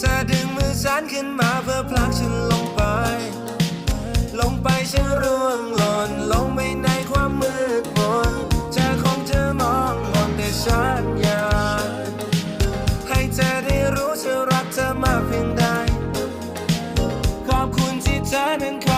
เธอดึงมือฉันขึ้นมาเพื่อพลักฉันลงไป ลงไปฉันร่วงหล่นลงไปในความมืดมนเธอคงจะมองมงแต่ฉันอยากให้เธอได้รู้เธอรักเธอมากเพียงใดขอบคุณที่เธอนั้นคอย